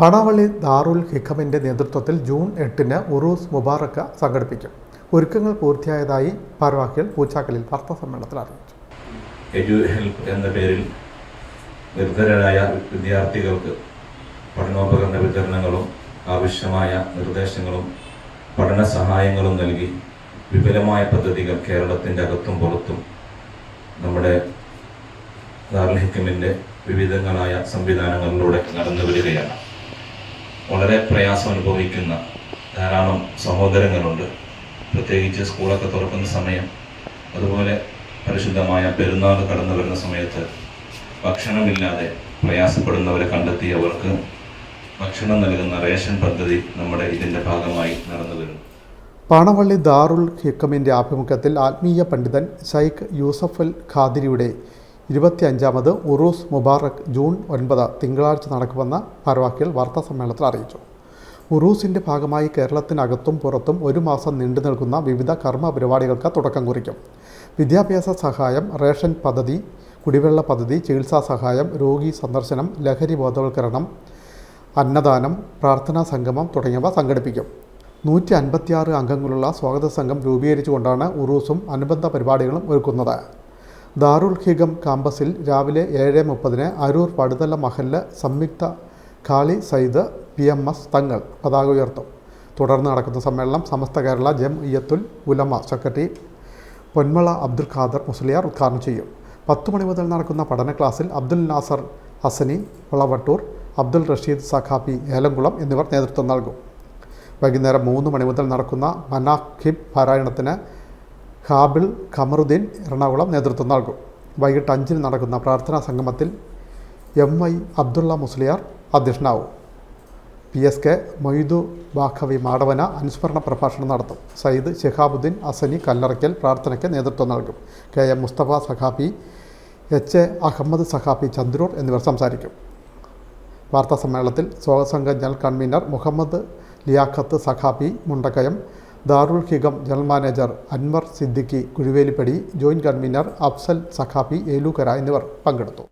പാണാവള്ളി ദാറുൽ ഹിഖമിന്റെ നേതൃത്വത്തിൽ ജൂൺ എട്ടിന് ഉറൂസ് മുബാറക്ക സംഘടിപ്പിക്കും. ഒരുക്കങ്ങൾ പൂർത്തിയായതായി ഭാരവാഹികൾ പൂച്ചാക്കലിൽ വാർത്താ സമ്മേളനത്തിൽ അറിയിച്ചു. എഡ്യു ഹെൽപ്പ് എന്ന പേരിൽ നിർധരരായ വിദ്യാർത്ഥികൾക്ക് പഠനോപകരണ വിതരണങ്ങളും ആവശ്യമായ നിർദ്ദേശങ്ങളും പഠന സഹായങ്ങളും നൽകി വിപുലമായ പദ്ധതികൾ കേരളത്തിന്റെ അകത്തും പുറത്തും നമ്മുടെ ദാർഹിക്കമിന്റെ ഹിക്കമിന്റെ വിവിധങ്ങളായ സംവിധാനങ്ങളിലൂടെ നടന്നു വരികയാണ് വളരെ പ്രയാസം അനുഭവിക്കുന്ന ധാരാളം സഹോദരങ്ങളുണ്ട്. പ്രത്യേകിച്ച് സ്കൂളൊക്കെ തുറക്കുന്ന സമയം അതുപോലെ പരിശുദ്ധമായ പെരുന്നാൾ കടന്നു വരുന്ന സമയത്ത് ഭക്ഷണമില്ലാതെ പ്രയാസപ്പെടുന്നവരെ കണ്ടെത്തിയവർക്ക് ഭക്ഷണം നൽകുന്ന റേഷൻ പദ്ധതി നമ്മുടെ ഇതിന്റെ ഭാഗമായി നടന്നു വരുന്നു. പാണവള്ളി ദാറുൽ ഹിക്കമിന്റെ ആഭിമുഖ്യത്തിൽ ആത്മീയ പണ്ഡിതൻ ഷൈഖ് യൂസഫൽ ഖാദിരിയുടെ ഇരുപത്തിയഞ്ചാമത് ഉറൂസ് മുബാറക് ജൂൺ ഒൻപത് തിങ്കളാഴ്ച നടക്കുമെന്ന് ഭാരവാഹികൾ വാർത്താ സമ്മേളനത്തിൽ അറിയിച്ചു. ഉറൂസിന്റെ ഭാഗമായി കേരളത്തിനകത്തും പുറത്തും ഒരു മാസം നീണ്ടു നിൽക്കുന്ന വിവിധ കർമ്മ പരിപാടികൾക്ക് തുടക്കം കുറിക്കും. വിദ്യാഭ്യാസ സഹായം റേഷൻ പദ്ധതി കുടിവെള്ള പദ്ധതി ചികിത്സാ സഹായം രോഗി സന്ദർശനം ലഹരി ബോധവൽക്കരണം അന്നദാനം പ്രാർത്ഥനാ സംഗമം തുടങ്ങിയവ സംഘടിപ്പിക്കും. നൂറ്റി അൻപത്തിയാറ് അംഗങ്ങളുള്ള സ്വാഗത സംഘം രൂപീകരിച്ചുകൊണ്ടാണ് ഉറൂസും അനുബന്ധ പരിപാടികളും ഒരുക്കുന്നത്. ദാറുൽ ഹിഗം കാമ്പസിൽ രാവിലെ ഏഴ് മുപ്പതിന് അരൂർ പടുതല മഹല്ല് സംയുക്ത ഖാളി Sayyid P M S Thangal പതാക ഉയർത്തും. തുടർന്ന് നടക്കുന്ന സമ്മേളനം സമസ്ത കേരള ജം ഇയ്യത്തുൽ ഉലമ സെക്രട്ടറി പൊന്മള അബ്ദുൽ ഖാദർ മുസ്ലിയാർ ഉദ്ഘാടനം ചെയ്യും. പത്ത് മണി മുതൽ നടക്കുന്ന പഠന ക്ലാസ്സിൽ അബ്ദുൽ നാസർ ഹസനി വളവട്ടൂർ അബ്ദുൽ റഷീദ് സഖാഫി ഏലംകുളം എന്നിവർ നേതൃത്വം നൽകും. വൈകുന്നേരം മൂന്ന് മണി മുതൽ നടക്കുന്ന മനാഖിബ് പാരായണത്തിന് ഹാബിൾ ഖമറുദ്ദീൻ എറണാകുളം നേതൃത്വം നൽകും. വൈകിട്ട് അഞ്ചിന് നടക്കുന്ന പ്രാർത്ഥനാ സംഗമത്തിൽ M Y Abdulla Musliyar അധ്യക്ഷനാവും. P S K Moidu Baqavi Madavana അനുസ്മരണ പ്രഭാഷണം നടത്തും. സയ്യിദ് ഷെഹാബുദ്ദീൻ അസനി കല്ലറയ്ക്കൽ പ്രാർത്ഥനയ്ക്ക് നേതൃത്വം നൽകും. K M Musthafa Saqafi H A Ahmed Saqafi Chandrur എന്നിവർ സംസാരിക്കും. വാർത്താ സമ്മേളനത്തിൽ സ്വാഗതസംഘ general convener Muhammad Liyakath Saqafi Mundakayam Darul Hikam general manager Anwar Siddiqui Kuzhuvelippadi joint convener Afsal Saqafi Elookkara എന്നിവർ പങ്കെടുത്തു.